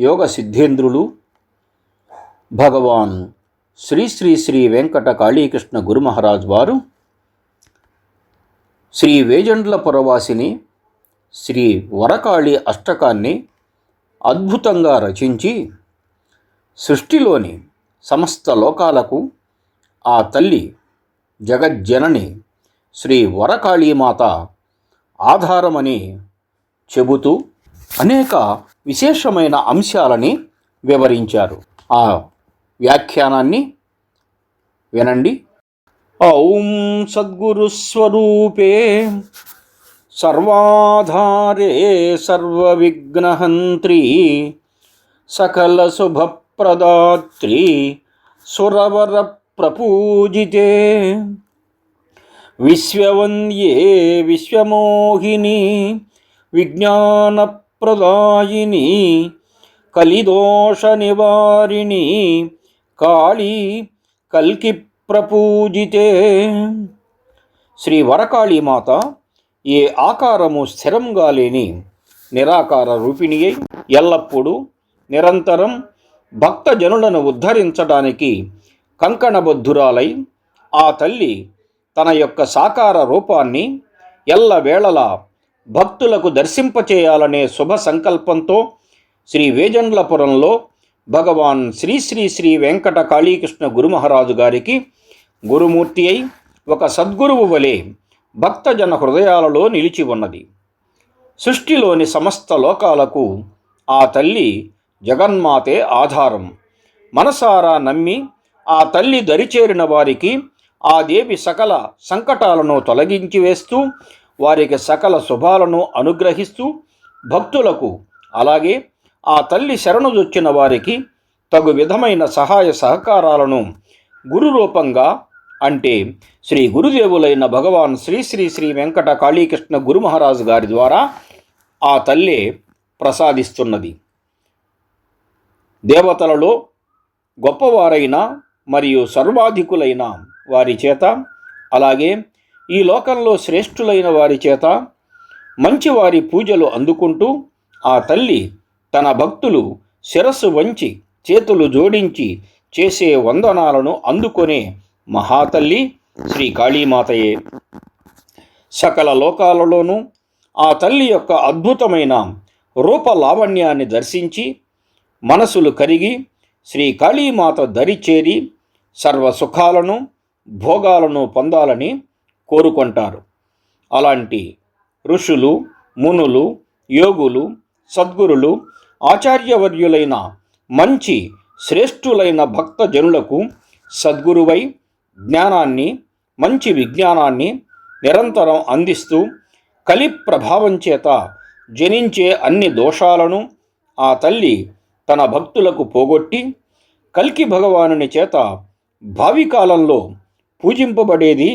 యోగ సిద్ధేంద్రులు భగవాన్ శ్రీ శ్రీ శ్రీ వెంకట కాళీకృష్ణ గురుమహారాజ్ వారు శ్రీ వేజండ్ల పురవాసిని శ్రీ వరకాళి అష్టకాన్ని అద్భుతంగా రచించి సృష్టిలోని సమస్త లోకాలకు ఆ తల్లి జగజ్జనని శ్రీ వరకాళీమాత ఆధారమని చెబుతూ అనేక విశేషమైన అంశాలని వివరించారు. ఆ వ్యాఖ్యానాన్ని వినండి. ఔం సద్గురు స్వరూపే సర్వాధారే సర్వవిఘ్నహంత్రి సకల శుభప్రదాత్రి సురవర ప్రపూజితే విశ్వవంద్యే విశ్వమోహిని విజ్ఞాన ప్రదాయిని కలిదోష నివారిణి కాళీ కల్కి ప్రపూజితే. శ్రీ వరకాళీమాత ఏ ఆకారము స్థిరంగా లేని నిరాకార రూపిణి అయి ఎల్లప్పుడూ నిరంతరం భక్తజనులను ఉద్ధరించడానికి కంకణబద్ధురాలై ఆ తల్లి తన యొక్క సాకార రూపాన్ని ఎల్లవేళలా భక్తులకు దర్శింపచేయాలనే శుభ సంకల్పంతో శ్రీ వేజండ్లపురంలో భగవాన్ శ్రీ శ్రీ శ్రీ వెంకట కాళీకృష్ణ గురుమహారాజు గారికి గురుమూర్తి అయి ఒక సద్గురువు వలె భక్తజన హృదయాలలో నిలిచి ఉన్నది. సృష్టిలోని సమస్త లోకాలకు ఆ తల్లి జగన్మాతే ఆధారం. మనసారా నమ్మి ఆ తల్లి దరిచేరిన వారికి ఆ దేవి సకల సంకటాలను తొలగించి వేస్తూ వారికి సకల శుభాలను అనుగ్రహిస్తూ భక్తులకు అలాగే ఆ తల్లి శరణుజొచ్చిన వారికి తగు విధమైన సహాయ సహకారాలను గురు రూపంగా అంటే శ్రీ గురుదేవులైన భగవాన్ శ్రీ శ్రీ శ్రీ వెంకట కాళీకృష్ణ గురు మహారాజు గారి ద్వారా ఆ తల్లే ప్రసాదిస్తున్నది. దేవతలలో గొప్పవారైన మరియు సర్వాధికులైన వారి చేత అలాగే ఈ లోకంలో శ్రేష్ఠులైన వారి చేత మంచివారి పూజలు అందుకుంటూ ఆ తల్లి తన భక్తులు శిరస్సు వంచి చేతులు జోడించి చేసే వందనాలను అందుకొనే మహాతల్లి శ్రీ కాళీమాతయే. సకల లోకాలలోనూ ఆ తల్లి యొక్క అద్భుతమైన రూప లావణ్యాన్ని దర్శించి మనసులు కరిగి శ్రీ కాళీమాత దరి చేరి సర్వ సుఖాలను భోగాలను పొందాలని కోరుకుంటారు. అలాంటి ఋషులు మునులు యోగులు సద్గురులు ఆచార్యవర్యులైన మంచి శ్రేష్ఠులైన భక్తజనులకు సద్గురువై జ్ఞానాన్ని మంచి విజ్ఞానాన్ని నిరంతరం అందిస్తూ కలి ప్రభావం చేత జనించే అన్ని దోషాలను ఆ తల్లి తన భక్తులకు పోగొట్టి కల్కి భగవానుని చేత భావికాలంలో పూజింపబడేది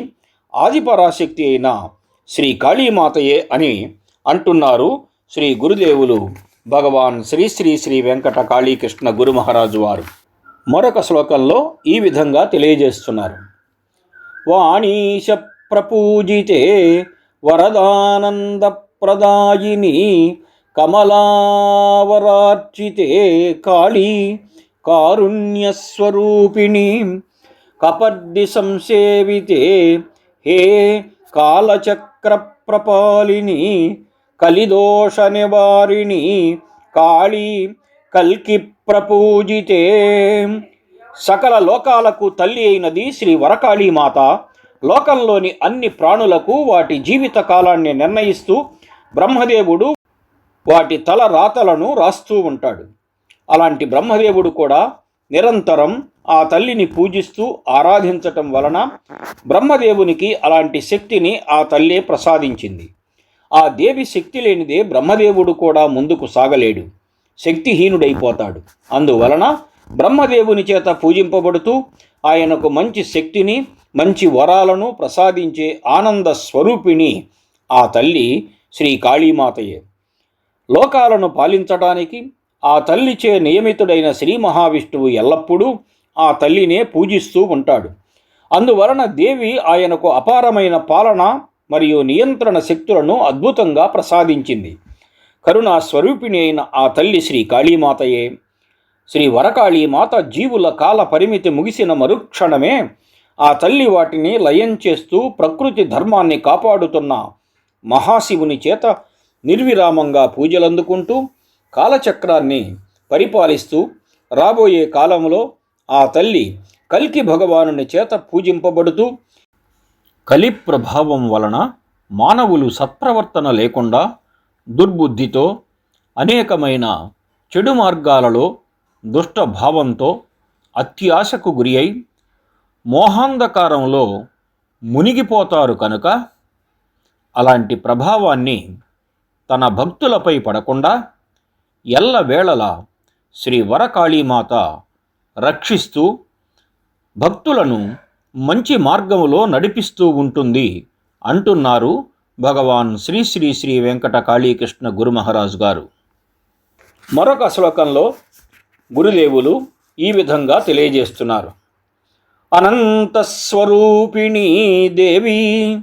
ఆదిపరాశక్తి అయిన శ్రీ కాళీమాతయే అని అంటున్నారు శ్రీ గురుదేవులు భగవాన్ శ్రీ శ్రీ శ్రీ వెంకట కాళీకృష్ణ గురు మహారాజు వారు. మరొక శ్లోకంలో ఈ విధంగా తెలియజేస్తున్నారు. వాణీశ ప్రపూజితే వరదానంద ప్రదాయిని కమలావరార్చితే కాళీ కారుణ్యస్వరూపిణి కపర్ది సంసేవితే హే కాలచక్ర ప్రపాలిని కలిదోష నివారిణి కాళీ కల్కి ప్రపూజితే. సకల లోకాలకు తల్లి అయినది శ్రీ వరకాళీమాత లోకంలోని అన్ని ప్రాణులకు వాటి జీవిత కాలాన్ని నిర్ణయిస్తూ బ్రహ్మదేవుడు వాటి తల రాతలను రాస్తూ ఉంటాడు. అలాంటి బ్రహ్మదేవుడు కూడా నిరంతరం ఆ తల్లిని పూజిస్తూ ఆరాధించటం వలన బ్రహ్మదేవునికి అలాంటి శక్తిని ఆ తల్లే ప్రసాదించింది. ఆ దేవి శక్తి లేనిదే బ్రహ్మదేవుడు కూడా ముందుకు సాగలేడు. శక్తిహీనుడైపోతాడు. అందువలన బ్రహ్మదేవుని చేత పూజింపబడుతూ ఆయనకు మంచి శక్తిని మంచి వరాలను ప్రసాదించే ఆనంద స్వరూపిణి ఆ తల్లి శ్రీ కాళీమాతయే. లోకాలను పాలించడానికి ఆ తల్లిచే నియమితుడైన శ్రీ మహావిష్ణువు ఎల్లప్పుడూ ఆ తల్లినే పూజిస్తూ ఉంటాడు. అందువలన దేవి ఆయనకు అపారమైన పాలన మరియు నియంత్రణ శక్తులను అద్భుతంగా ప్రసాదించింది. కరుణా స్వరూపిణి అయిన ఆ తల్లి శ్రీ కాళీమాతయే. శ్రీ వరకాళీమాత జీవుల కాల పరిమితి ముగిసిన మరుక్షణమే ఆ తల్లి వాటిని లయం చేస్తూ ప్రకృతి ధర్మాన్ని కాపాడుతున్న మహాశివుని చేత నిర్విరామంగా పూజలందుకుంటూ కాలచక్రాన్ని పరిపాలిస్తూ రాబోయే కాలంలో ఆ తల్లి కల్కి భగవానుని చేత పూజింపబడుతూ కలి ప్రభావం వలన మానవులు సత్ప్రవర్తన లేకుండా దుర్బుద్ధితో అనేకమైన చెడు మార్గాలలో దుష్ట భావంతో అత్యాశకు గురి అయి మోహాంధకారంలో మునిగిపోతారు కనుక అలాంటి ప్రభావాన్ని తన భక్తులపై పడకుండా ఎల్లవేళల శ్రీ వరకాళీమాత రక్షిస్తూ భక్తులను మంచి మార్గములో నడిపిస్తూ ఉంటుంది అంటున్నారు భగవాన్ శ్రీ శ్రీ శ్రీ వెంకట కాళీకృష్ణ గురుమహారాజు గారు. మరొక శ్లోకంలో గురుదేవులు ఈ విధంగా తెలియజేస్తున్నారు. అనంతస్వరూపిణీ దేవి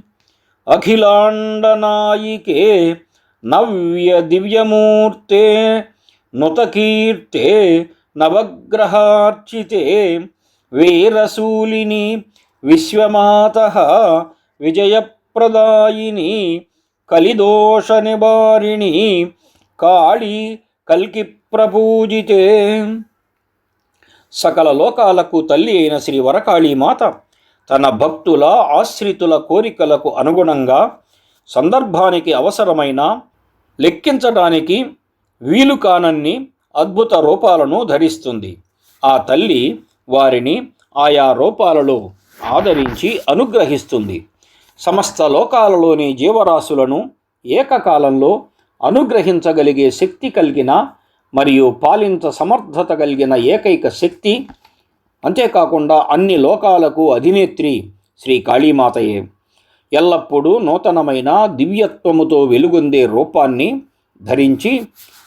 అఖిలాండనాయికే నవ్య దివ్యమూర్తే నుతకీర్తే నవగ్రహార్చితే వీరసూలిని విశ్వమాత విజయప్రదాయిని కలిదోష నివారిణి కాళీ కల్కి ప్రపూజితే సకల లోకాలకు తల్లి అయిన శ్రీ వరకాళీమాత తన భక్తుల ఆశ్రితుల కోరికలకు అనుగుణంగా సందర్భానికి అవసరమైన లెక్కించడానికి వీలు కానన్ని అద్భుత రూపాలను ధరిస్తుంది. ఆ తల్లి వారిని ఆయా రూపాలలో ఆదరించి అనుగ్రహిస్తుంది. సమస్త లోకాలలోని జీవరాశులను ఏకకాలంలో అనుగ్రహించగలిగే శక్తి కలిగిన మరియు పాలించ సమర్థత కలిగిన ఏకైక శక్తి అంతేకాకుండా అన్ని లోకాలకు అధినేత్రి శ్రీ కాళీమాతయే. ఎల్లప్పుడూ నూతనమైన దివ్యత్వముతో వెలుగొందే రూపాన్ని ధరించి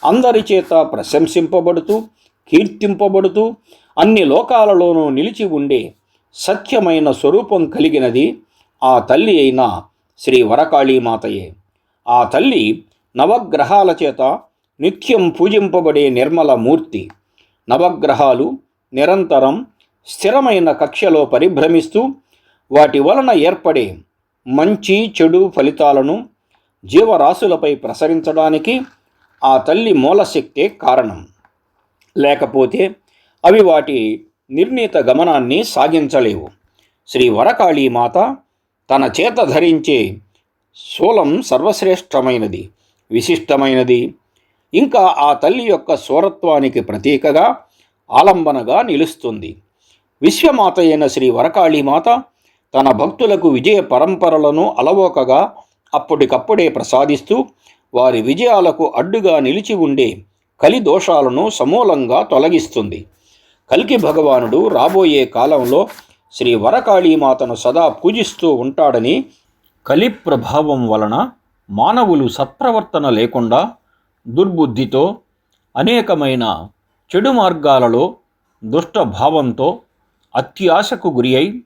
అందరి చేత ప్రశంసింపబడుతూ కీర్తింపబడుతూ అన్ని లోకాలలోనూ నిలిచి ఉండే సత్యమైన స్వరూపం కలిగినది ఆ తల్లి అయిన శ్రీ వరకాళీమాతయే. ఆ తల్లి నవగ్రహాల చేత నిత్యం పూజింపబడే నిర్మల మూర్తి. నవగ్రహాలు నిరంతరం స్థిరమైన కక్షలో పరిభ్రమిస్తూ వాటి వలన ఏర్పడే మంచి చెడు ఫలితాలను జీవరాశులపై ప్రసరించడానికి ఆ తల్లి మూలశక్తే కారణం. లేకపోతే అవి వాటి నిర్ణీత గమనాన్ని సాగించలేవు. శ్రీ వరకాళీ మాత తన చేత ధరించే శూలం సర్వశ్రేష్టమైనది విశిష్టమైనది. ఇంకా ఆ తల్లి యొక్క స్వరత్వానికి ప్రతీకగా ఆలంబనగా నిలుస్తుంది. విశ్వమాత అయిన శ్రీ వరకాళీమాత తన భక్తులకు విజయ పరంపరలను అలవోకగా అప్పటికప్పుడే ప్రసాదిస్తూ వారి విజయాలకు అడ్డుగా నిలిచి ఉండే కలి దోషాలను సమూలంగా తొలగిస్తుంది. కల్కి భగవానుడు రాబోయే కాలంలో శ్రీ వరకాళీమాతను సదా పూజిస్తూ ఉంటాడని కలి ప్రభావం వలన మానవులు సత్ప్రవర్తన లేకుండా దుర్బుద్ధితో అనేకమైన చెడు మార్గాలలో దుష్ట భావంతో అత్యాశకు గురి అయి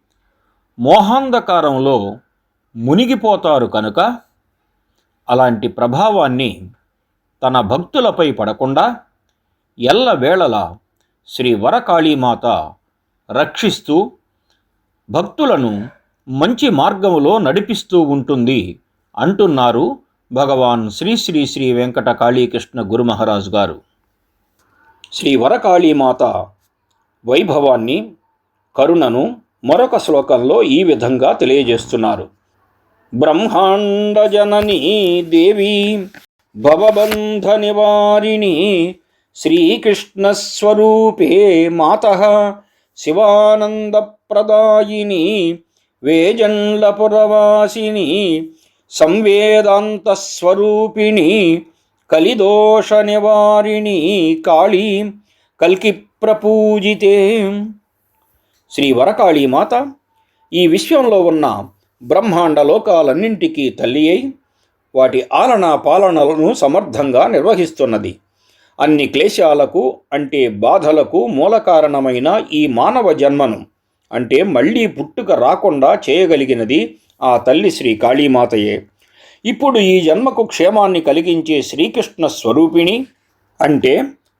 మోహాంధకారంలో మునిగిపోతారు కనుక అలాంటి ప్రభావాన్ని తన భక్తులపై పడకుండా ఎల్లవేళలా శ్రీ వరకాళీమాత రక్షిస్తూ భక్తులను మంచి మార్గంలో నడిపిస్తూ ఉంటుంది అంటున్నారు భగవాన్ శ్రీ శ్రీ శ్రీ వెంకట కాళీకృష్ణ గురు మహారాజు గారు. శ్రీ వరకాళీమాత వైభవాన్ని కరుణను మరొక శ్లోకంలో ఈ విధంగా తెలియజేస్తున్నారు. బ్రహ్మాండజననీ దేవీ దేవి భవబంధ నివారిణి శ్రీకృష్ణస్వరూపే మాత శివానందప్రదాయిని వేజండ్లపురవాసిని సంవేదాంతస్వరూపిణి కలిదోష నివారిణి కాళీ కల్కి ప్రపూజితే శ్రీ వరకాళీమాత ఈ విశ్వంలో ఉన్న బ్రహ్మాండ లోకాలన్నింటికీ తల్లి అయి వాటి ఆలనా పాలనలను సమర్థంగా నిర్వహిస్తున్నది. అన్ని క్లేశాలకు అంటే బాధలకు మూల కారణమైన ఈ మానవ జన్మను అంటే మళ్ళీ పుట్టుక రాకుండా చేయగలిగినది ఆ తల్లి శ్రీ కాళీమాతయే. ఇప్పుడు ఈ జన్మకు క్షేమాన్ని కలిగించే శ్రీకృష్ణ స్వరూపిణి అంటే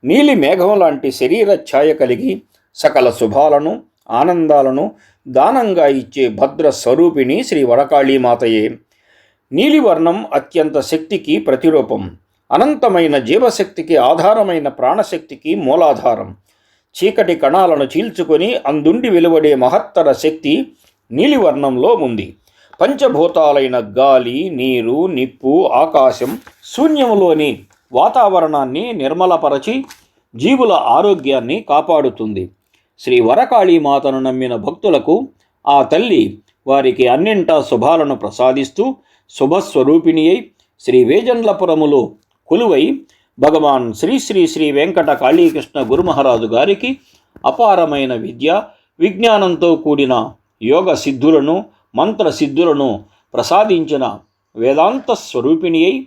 నీలి మేఘం లాంటి శరీర ఛాయ కలిగి సకల శుభాలను ఆనందాలను దానంగా ఇచ్చే భద్ర స్వరూపిణి శ్రీ వడకాళీమాతయే. నీలివర్ణం అత్యంత శక్తికి ప్రతిరూపం. అనంతమైన జీవశక్తికి ఆధారమైన ప్రాణశక్తికి మూలాధారం. చీకటి కణాలను చీల్చుకొని అందుండి వెలువడే మహత్తర శక్తి నీలివర్ణంలో ఉంది. పంచభూతాలైన గాలి నీరు నిప్పు ఆకాశం శూన్యములోని వాతావరణాన్ని నిర్మలపరచి జీవుల ఆరోగ్యాన్ని కాపాడుతుంది. శ్రీ వరకాళీమాతను నమ్మిన భక్తులకు ఆ తల్లి వారికి అన్నింటా శుభాలను ప్రసాదిస్తూ శుభస్వరూపిణి అయి శ్రీ వేజండ్లపురములో కొలువై భగవాన్ శ్రీ శ్రీ శ్రీ వెంకట కాళీకృష్ణ గురుమహారాజు గారికి అపారమైన విద్య విజ్ఞానంతో కూడిన యోగ సిద్ధులను మంత్ర సిద్ధులను ప్రసాదించిన వేదాంత స్వరూపిణి అయి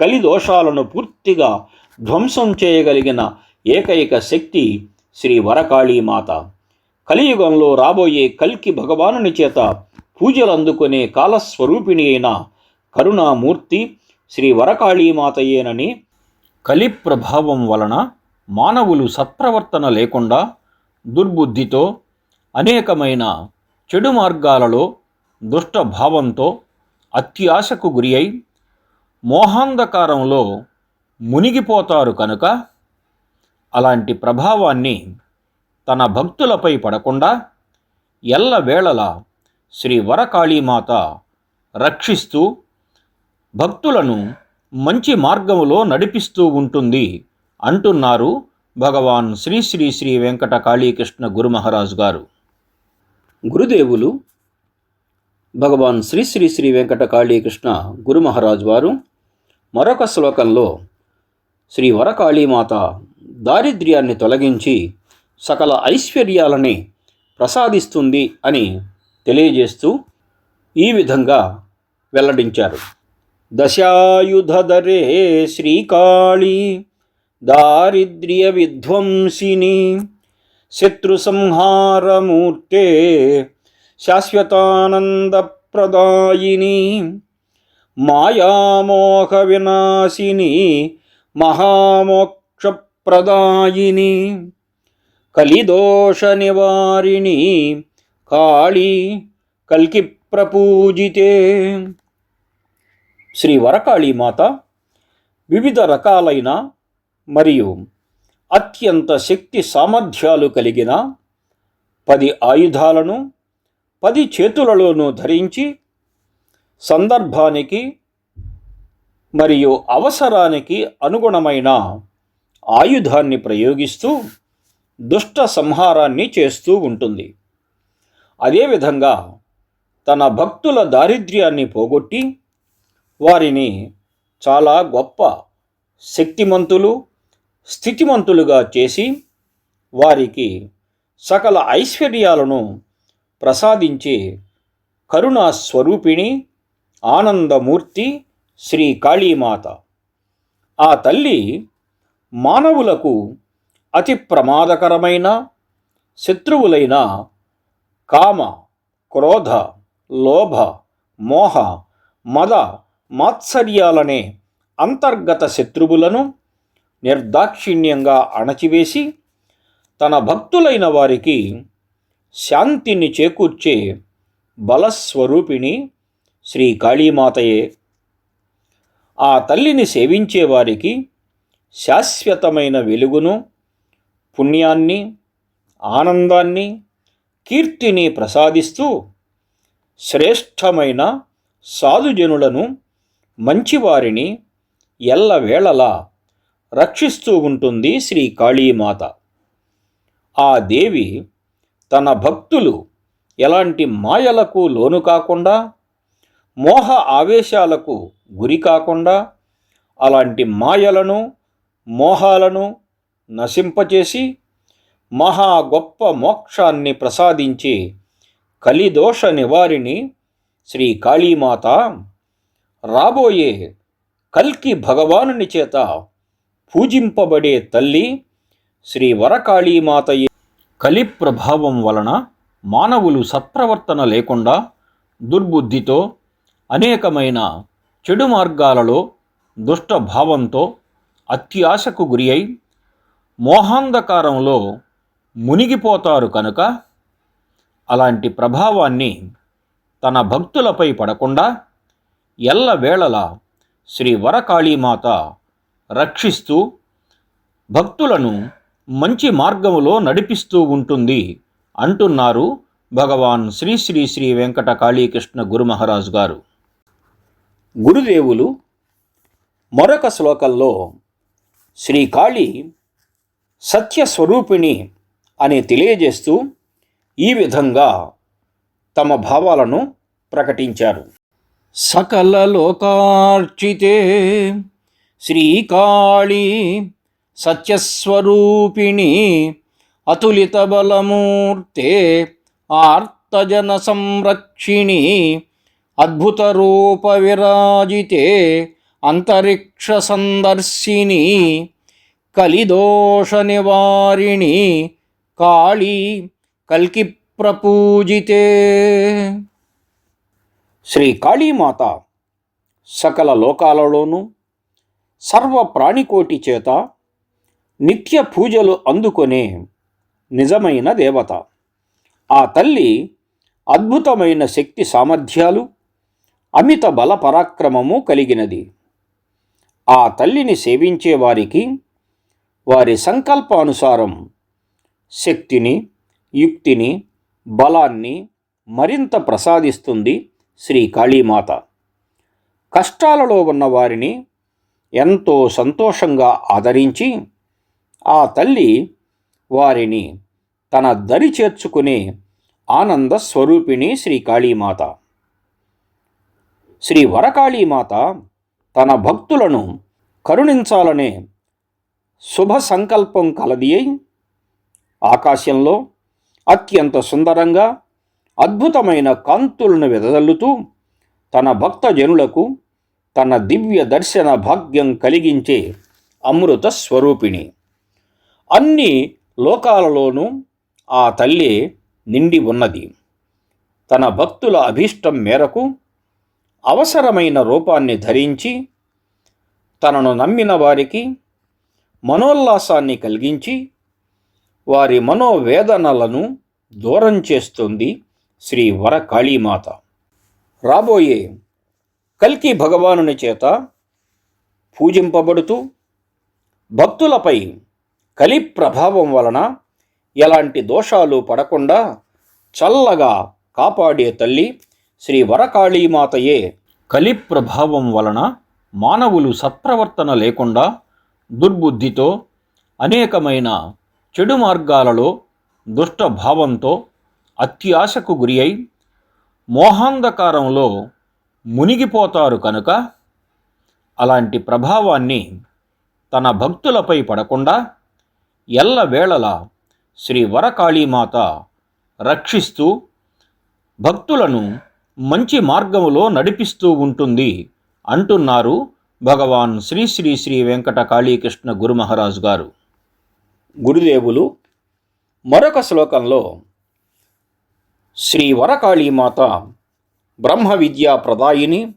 కలిదోషాలను పూర్తిగా ధ్వంసం చేయగలిగిన ఏకైక శక్తి శ్రీ వరకాళీమాత కలియుగంలో రాబోయే కల్కి భగవానుని చేత పూజలు అందుకునే కాలస్వరూపిణి అయిన కరుణామూర్తి శ్రీ వరకాళీమాతయేనని కలి ప్రభావం వలన మానవులు సత్ప్రవర్తన లేకుండా దుర్బుద్ధితో అనేకమైన చెడు మార్గాలలో దుష్ట భావంతో అత్యాశకు గురి అయి మోహాంధకారంలో మునిగిపోతారు కనుక అలాంటి ప్రభావాన్ని తన భక్తులపై పడకుండా ఎల్లవేళలా శ్రీ వరకాళీమాత రక్షిస్తూ భక్తులను మంచి మార్గములో నడిపిస్తూ ఉంటుంది అంటున్నారు భగవాన్ శ్రీ శ్రీ శ్రీ వెంకట కాళీకృష్ణ గురుమహారాజు గారు. గురుదేవులు భగవాన్ శ్రీ శ్రీ శ్రీ వెంకట కాళీకృష్ణ గురుమహారాజు వారు మరొక శ్లోకంలో శ్రీ వరకాళీమాత దారిద్ర్యాన్ని తొలగించి సకల ఐశ్వర్యాలని ప్రసాదిస్తుంది అని తెలియజేస్తూ ఈ విధంగా వెల్లడించారు. దశాయుధరే శ్రీకాళి దారిద్ర్య విధ్వంసిని శత్రు సంహారమూర్తే శాశ్వతానందప్రదాయిని మాయామోహ వినాశిని ప్రదాయిని కలిదోష నివారిణి కాళీ కల్కి ప్రపూజితే. శ్రీ వరకాళీమాత వివిధ రకాలైన మరియు అత్యంత శక్తి సామర్థ్యాలు కలిగిన పది ఆయుధాలను పది చేతులలోనూ ధరించి సందర్భానికి మరియు అవసరానికి అనుగుణమైన ఆయుధాన్ని ప్రయోగిస్తూ దుష్ట సంహారాన్ని చేస్తూ ఉంటుంది. అదేవిధంగా తన భక్తుల దారిద్ర్యాన్ని పోగొట్టి వారిని చాలా గొప్ప శక్తిమంతులు స్థితిమంతులుగా చేసి వారికి సకల ఐశ్వర్యాలను ప్రసాదించే కరుణా స్వరూపిణి ఆనందమూర్తి శ్రీ కాళీమాత. ఆ తల్లి మానవులకు అతి ప్రమాదకరమైన శత్రువులైన కామ క్రోధ లోభ మోహ మద మాత్సర్యాలనే అంతర్గత శత్రువులను నిర్దాక్షిణ్యంగా అణచివేసి తన భక్తులైన వారికి శాంతిని చేకూర్చే బలస్వరూపిణి శ్రీ కాళీమాతయే. ఆ తల్లిని సేవించే వారికి శాశ్వతమైన వెలుగును పుణ్యాన్ని ఆనందాన్ని కీర్తిని ప్రసాదిస్తూ శ్రేష్టమైన సాధుజనులను మంచివారిని ఎల్లవేళలా రక్షిస్తూ ఉంటుంది శ్రీ కాళీమాత. ఆ దేవి తన భక్తులు ఎలాంటి మాయలకు లోను కాకుండా మోహ ఆవేశాలకు గురి కాకుండా అలాంటి మాయలను మోహాలను నశింపచేసి మహా గొప్ప మోక్షాన్ని ప్రసాదించి కలిదోష నివారిణి శ్రీ కాళీమాత రాబోయే కల్కి భగవానుని చేత పూజింపబడే తల్లి శ్రీ వరకాళీమాత కలి ప్రభావం వలన మానవులు సత్ప్రవర్తన లేకుండా దుర్బుద్ధితో అనేకమైన చెడు మార్గాలలో దుష్ట భావంతో అత్యాశకు గురి అయి మోహాంధకారంలో మునిగిపోతారు కనుక అలాంటి ప్రభావాన్ని తన భక్తులపై పడకుండా ఎల్లవేళలా శ్రీ వరకాళీమాత రక్షిస్తూ భక్తులను మంచి మార్గములో నడిపిస్తూ ఉంటుంది అంటున్నారు భగవాన్ శ్రీ శ్రీ శ్రీ వెంకట కాళీకృష్ణ గురు మహారాజు గారు. గురుదేవులు మరొక శ్లోకంలో శ్రీకాళి సత్యస్వరూపిణి అని తెలియజేస్తూ ఈ విధంగా తమ భావాలను ప్రకటించారు. సకల లోకార్చితే శ్రీకాళి సత్యస్వరూపిణి అతులిత బలమూర్తే ఆర్తజన సంరక్షిణి అద్భుత రూప విరాజితే అంతరిక్ష సందర్శిని కలిదోష నివారిణి కాళీ కల్కి ప్రపూజితే శ్రీ కాళీమాత సకల లోకాలలోనూ సర్వ ప్రాణికోటి చేత నిత్య పూజలు అందుకునే నిజమైన దేవత. ఆ తల్లి అద్భుతమైన శక్తి సామర్థ్యాలు అమిత బల పరాక్రమము కలిగినది. ఆ తల్లిని సేవించే వారికి వారి సంకల్పానుసారం శక్తిని యుక్తిని బలాన్ని మరింత ప్రసాదిస్తుంది శ్రీ కాళీమాత. కష్టాలలో ఉన్న వారిని ఎంతో సంతోషంగా ఆదరించి ఆ తల్లి వారిని తన దరి చేర్చుకునే ఆనంద స్వరూపిణి శ్రీ కాళీమాత. శ్రీ వరకాళీమాత తన భక్తులను కరుణించాలనే శుభ సంకల్పం కలది ఆకాశంలో అత్యంత సుందరంగా అద్భుతమైన కాంతులను వెదజల్లుతూ తన భక్తజనులకు తన దివ్య దర్శన భాగ్యం కలిగించే అమృత స్వరూపిణి. అన్ని లోకాలలోనూ ఆ తల్లి నిండి ఉన్నది. తన భక్తుల అభీష్టం మేరకు అవసరమైన రూపాన్ని ధరించి తనను నమ్మిన వారికి మనోల్లాసాన్ని కలిగించి వారి మనోవేదనలను దూరం చేస్తుంది శ్రీ వరకాళీమాత. రాబోయే కల్కి భగవానుని చేత పూజింపబడుతూ భక్తులపై కలి ప్రభావం వలన ఎలాంటి దోషాలు పడకుండా చల్లగా కాపాడే తల్లి శ్రీ వరకాళీమాతయే కలి ప్రభావం వలన మానవులు సత్ప్రవర్తన లేకుండా దుర్బుద్ధితో అనేకమైన చెడు మార్గాలలో దుష్ట భావంతో అత్యాశకు గురి అయి మోహాంధకారంలో మునిగిపోతారు కనుక అలాంటి ప్రభావాన్ని తన భక్తులపై పడకుండా ఎల్లవేళల శ్రీ వరకాళీమాత రక్షిస్తూ భక్తులను మంచి మార్గంలో నడిపిస్తూ ఉంటుంది. అంటున్నారు భగవాన్ శ్రీ శ్రీ శ్రీ వెంకట కాళీకృష్ణ గురుమహారాజ్ గారు. గురుదేవులు మరొక శ్లోకంలో శ్రీ వరకాళీమాత బ్రహ్మ విద్యా ప్రదాయిని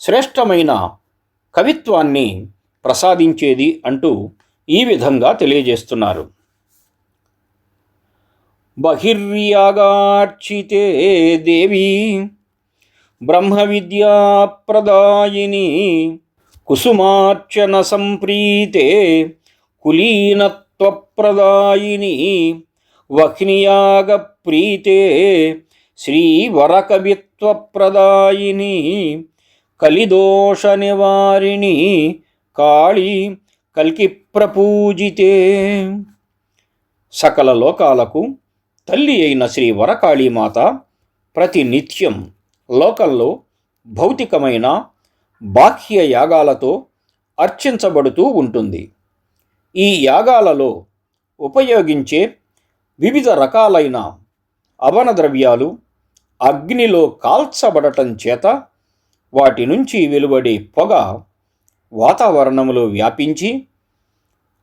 శ్రేష్టమైన కవిత్వాన్ని ప్రసాదించేది అంటూ ఈ విధంగా తెలియజేస్తున్నారు. బహిర్యాగార్చితే దేవి బ్రహ్మ విద్యా ప్రదాయిని కుసుమార్చన సంప్రీతే కులీనత్వప్రదాయిని వహ్నియాగ ప్రీతే శ్రీవరకవిత్వప్రదాయిని కలిదోష నివారిణి కాళీ కల్కి ప్రపూజితే సకల లోకాలకు తల్లి అయిన శ్రీ వరకాళీమాత ప్రతినిత్యం లోకల్లో భౌతికమైన బాహ్య యాగాలతో అర్చించబడుతూ ఉంటుంది. ఈ యాగాలలో ఉపయోగించే వివిధ రకాలైన అవన ద్రవ్యాలు అగ్నిలో కాల్చబడటం చేత వాటి నుంచి వెలువడే పొగ వాతావరణంలో వ్యాపించి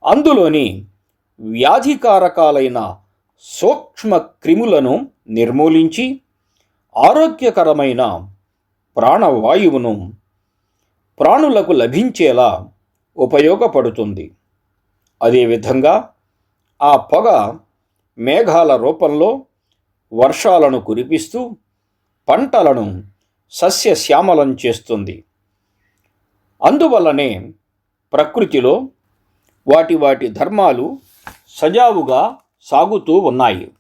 అందులోని వ్యాధికారకాలైన సూక్ష్మ క్రిములను నిర్మూలించి ఆరోగ్యకరమైన ప్రాణవాయువును ప్రాణులకు లభించేలా ఉపయోగపడుతుంది. అదేవిధంగా ఆ పొగ మేఘాల రూపంలో వర్షాలను కురిపిస్తూ పంటలను సస్యశ్యామలం చేస్తుంది. అందువల్లనే ప్రకృతిలో వాటి వాటి ధర్మాలు సజావుగా సాగుతూ ఉన్నాయి.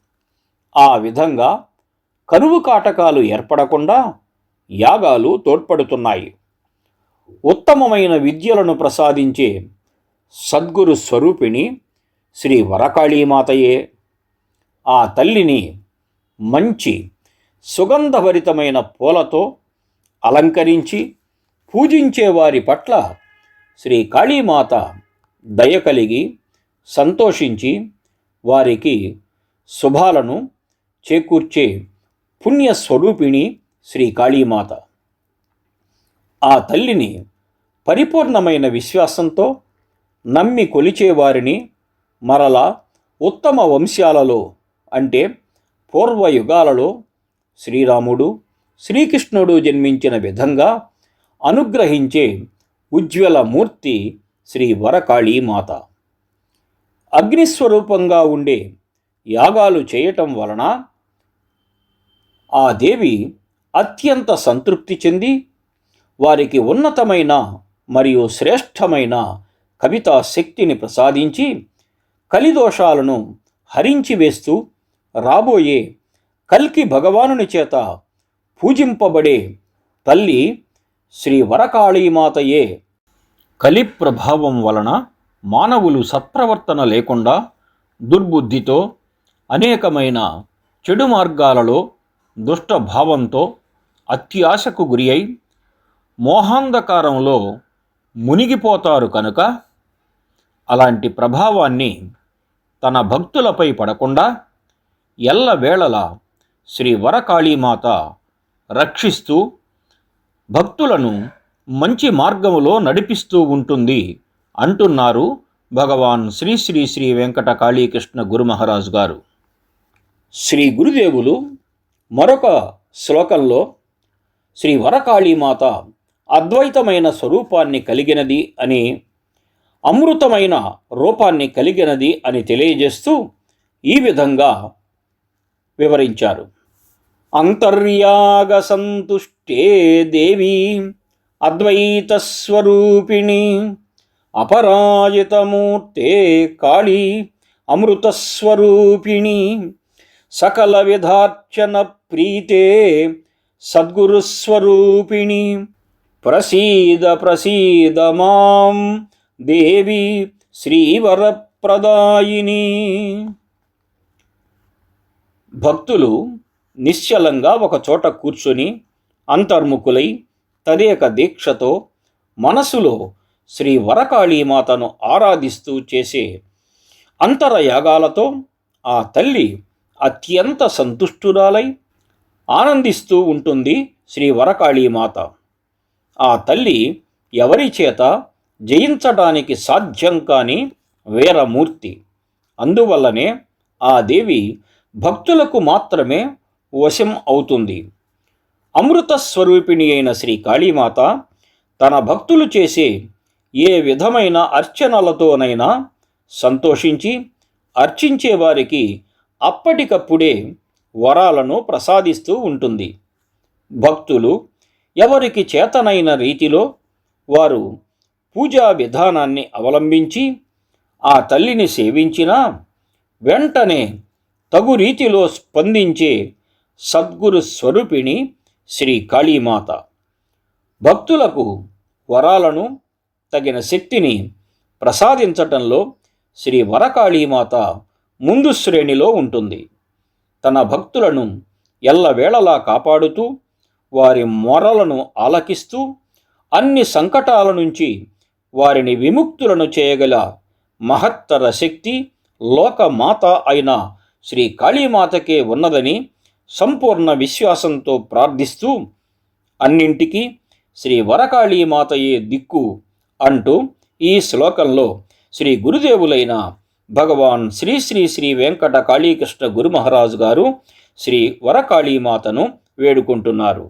ఆ విధంగా కరువు కాటకాలు ఏర్పడకుండా యాగాలు తోడ్పడుతున్నాయి. ఉత్తమమైన విద్యలను ప్రసాదించే సద్గురు స్వరూపిణి శ్రీ వరకాళీమాతయే. ఆ తల్లిని మంచి సుగంధభరితమైన పూలతో అలంకరించి పూజించే వారి పట్ల శ్రీ కాళీమాత దయ కలిగి సంతోషించి వారికి శుభాలను చేకూర్చే పుణ్యస్వరూపిణి శ్రీ కాళీమాత. ఆ తల్లిని పరిపూర్ణమైన విశ్వాసంతో నమ్మి కొలిచేవారిని మరలా ఉత్తమ వంశాలలో అంటే పూర్వయుగాలలో శ్రీరాముడు శ్రీకృష్ణుడు జన్మించిన విధంగా అనుగ్రహించే ఉజ్వల మూర్తి శ్రీ వరకాళీమాత. అగ్నిస్వరూపంగా ఉండే యాగాలు చేయటం వలన ఆ దేవి అత్యంత సంతృప్తి చెంది వారికి ఉన్నతమైన మరియు శ్రేష్టమైన కవితా శక్తిని ప్రసాదించి కలిదోషాలను హరించి వేస్తూ రాబోయే కల్కి భగవానుని చేత పూజింపబడే తల్లి శ్రీ వరకాళీమాతయే. కలి ప్రభావం వలన మానవులు సత్ప్రవర్తన లేకుండా దుర్బుద్ధితో అనేకమైన చెడు మార్గాలలో దుష్ట భావంతో అత్యాశకు గురి అయి మోహాంధకారంలో మునిగిపోతారు కనుక అలాంటి ప్రభావాన్ని తన భక్తులపై పడకుండా ఎల్లవేళలా శ్రీ వరకాళీమాత రక్షిస్తూ భక్తులను మంచి మార్గంలో నడిపిస్తూ ఉంటుంది అంటున్నారు భగవాన్ శ్రీ శ్రీ శ్రీ వెంకట కాళీకృష్ణ గురు మహారాజు గారు. శ్రీ గురుదేవులు మరొక శ్లోకంలో శ్రీ వరకాళీమాత అద్వైతమైన స్వరూపాన్ని కలిగినది అని అమృతమైన రూపాన్ని కలిగినది అని తెలియజేస్తూ ఈ విధంగా వివరించారు. అంతర్యాగ సంతుష్టే దేవి అద్వైతస్వరూపిణి అపరాజితమూర్తే కాళీ అమృతస్వరూపిణి సకల విధార్చన ప్రీతే సద్గురుస్వరూపిణి. ప్రసీద ప్రసీద మాం దేవి శ్రీవరప్రదాయిని. భక్తులు నిశ్చలంగా ఒక చోట కూర్చొని అంతర్ముఖులై తదేక దీక్షతో మనసులో శ్రీ వరకాళీమాతను ఆరాధిస్తూ చేసే అంతరయాగాలతో ఆ తల్లి అత్యంత సంతుష్టురాలై ఆనందిస్తూ ఉంటుంది శ్రీ వరకాళీమాత ఆ తల్లి ఎవరి చేత జయించడానికి సాధ్యం కాని వీరమూర్తి. అందువల్లనే ఆ దేవి భక్తులకు మాత్రమే వశం అవుతుంది. అమృత స్వరూపిణి అయిన శ్రీ కాళీమాత తన భక్తులు చేసే ఏ విధమైన అర్చనలతోనైనా సంతోషించి అర్చించే వారికి అప్పటికప్పుడే వరాలను ప్రసాదిస్తూ ఉంటుంది. భక్తులు ఎవరికి చేతనైన రీతిలో వారు పూజా విధానాన్ని అవలంబించి ఆ తల్లిని సేవించినా వెంటనే తగు రీతిలో స్పందించే సద్గురు స్వరూపిణి శ్రీ కాళీమాత. భక్తులకు వరాలను తగిన శక్తిని ప్రసాదించటంలో శ్రీ వరకాళీమాత ముందు శ్రేణిలో ఉంటుంది. తన భక్తులను ఎల్లవేళలా కాపాడుతూ వారి మొరలను ఆలకిస్తూ అన్ని సంకటాల నుంచి వారిని విముక్తులను చేయగల మహత్తర శక్తి లోకమాత అయిన శ్రీ కాళీమాతకే ఉన్నదని సంపూర్ణ విశ్వాసంతో ప్రార్థిస్తూ అన్నింటికీ శ్రీ వరకాళీమాతయే దిక్కు అంటూ ఈ శ్లోకంలో శ్రీ గురుదేవులైన భగవాన్ శ్రీ శ్రీ శ్రీ వెంకట కాళీకృష్ణ గురు మహారాజు గారు శ్రీ వరకాళీమాతను వేడుకుంటున్నారు.